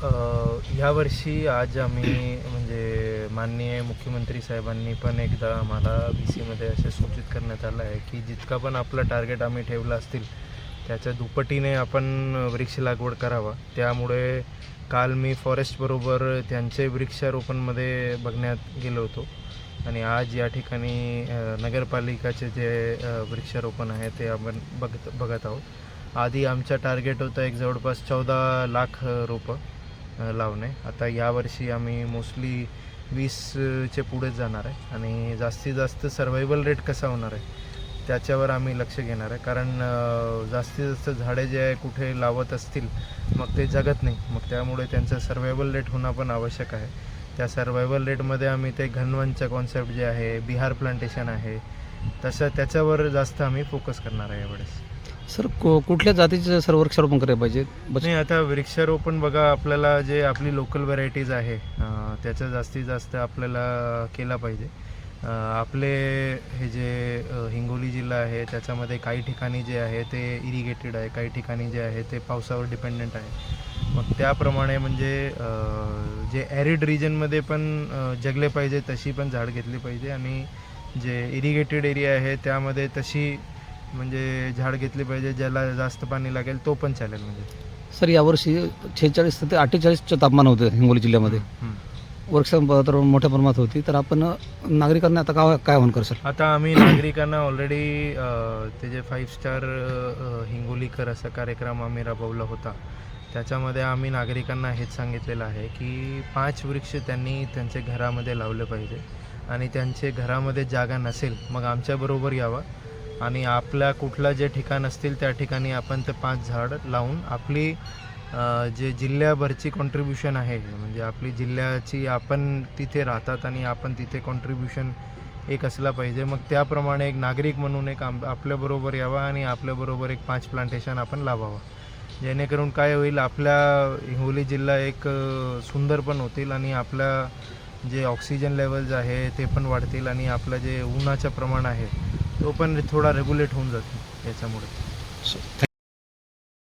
यावर्षी आज आम्ही म्हणजे माननीय मुख्यमंत्री साहेबांनी पण एकदा आम्हाला बी सीमध्ये असे सूचित करण्यात आलं आहे की जितका पण आपलं टार्गेट आम्ही ठेवलं असतील त्याच्या दुपटीने आपण वृक्ष लागवड करावा. त्यामुळे काल मी फॉरेस्टबरोबर त्यांचे वृक्षारोपणमध्ये बघण्यात गेलो होतो. आणि आज या ठिकाणी नगरपालिकाचे जे वृक्षारोपण आहे ते आपण बघत बघत आहोत. आधी आमचा टार्गेट होता एक जवळपास चौदा लाख रोपं. लावणे. आता यावर्षी आम्ही मोस्टली वीसचे पुढेच जाणार आहे आणि जास्तीत जास्त सर्वायवल रेट कसा होणार आहे त्याच्यावर आम्ही लक्ष घेणार आहे. कारण जास्तीत जास्त झाडे जे आहे कुठे लावत असतील मग ते जगत नाही. मग त्यामुळे त्यांचं सर्वायवल रेट होणं पण आवश्यक आहे. त्या सर्वायवल रेटमध्ये आम्ही ते घनवनचं कॉन्सेप्ट जे आहे बिहार प्लांटेशन आहे तसं त्याच्यावर जास्त आम्ही फोकस करणार आहे यावेळेस. सर को कुठल्या जातीचे सर वृक्षारोपण करायला पाहिजे? नाही आता वृक्षारोपण बघा आपल्याला जे आपली लोकल व्हरायटीज आहे त्याचा जास्तीत जास्त आपल्याला केला पाहिजे. आपले हे जे हिंगोली जिल्हा आहे त्याच्यामध्ये काही ठिकाणी जे आहे ते इरिगेटेड आहे काही ठिकाणी जे आहे ते पावसावर डिपेंडंट आहे. मग त्याप्रमाणे म्हणजे जे ॲरिड रिजनमध्ये पण जगले पाहिजे तशी पण झाड घेतली पाहिजे आणि जे इरिगेटेड एरिया आहे त्यामध्ये तशी म्हणजे झाड घेतली पाहिजे ज्याला जास्त पाणी लागेल तो पण चालेल म्हणजे. सर यावर्षी छेचाळीस ते अठ्ठेचाळीसचं तापमान होतं हिंगोली जिल्ह्यामध्ये. हम्म. वृक्ष तर मोठ्या प्रमाणात होती. तर आपण नागरिकांना आता काय काय आव्हान कर सर? आता आम्ही नागरिकांना ऑलरेडी ते जे फाईव्ह स्टार हिंगोलीकर असा कार्यक्रम आम्ही राबवला होता. त्याच्यामध्ये आम्ही नागरिकांना हेच सांगितलेलं आहे की पाच वृक्ष त्यांनी त्यांच्या घरामध्ये लावले पाहिजे. आणि त्यांचे घरामध्ये जागा नसेल मग आमच्याबरोबर यावं. आणि आपल्या कुठलं जे ठिकाण असतील त्या ठिकाणी आपण ते पाच झाड लावून आपली जे जिल्ह्याभरची कॉन्ट्रीब्युशन आहे म्हणजे आपली जिल्ह्याची आपण तिथे राहतात आणि आपण तिथे कॉन्ट्रीब्युशन एक असला पाहिजे. मग त्याप्रमाणे एक नागरिक म्हणून एक आम आपल्याबरोबर यावा आणि आपल्याबरोबर एक पाच प्लांटेशन आपण लावावं. जेणेकरून काय होईल आपल्या हिंगोली जिल्हा एक सुंदर पण होतील आणि आपल्या जे ऑक्सिजन लेवल्स आहे ते पण वाढतील आणि आपलं जे उन्हाचं प्रमाण आहे तो पण थोडा रेग्युलेट होऊन जातो याच्यामुळे.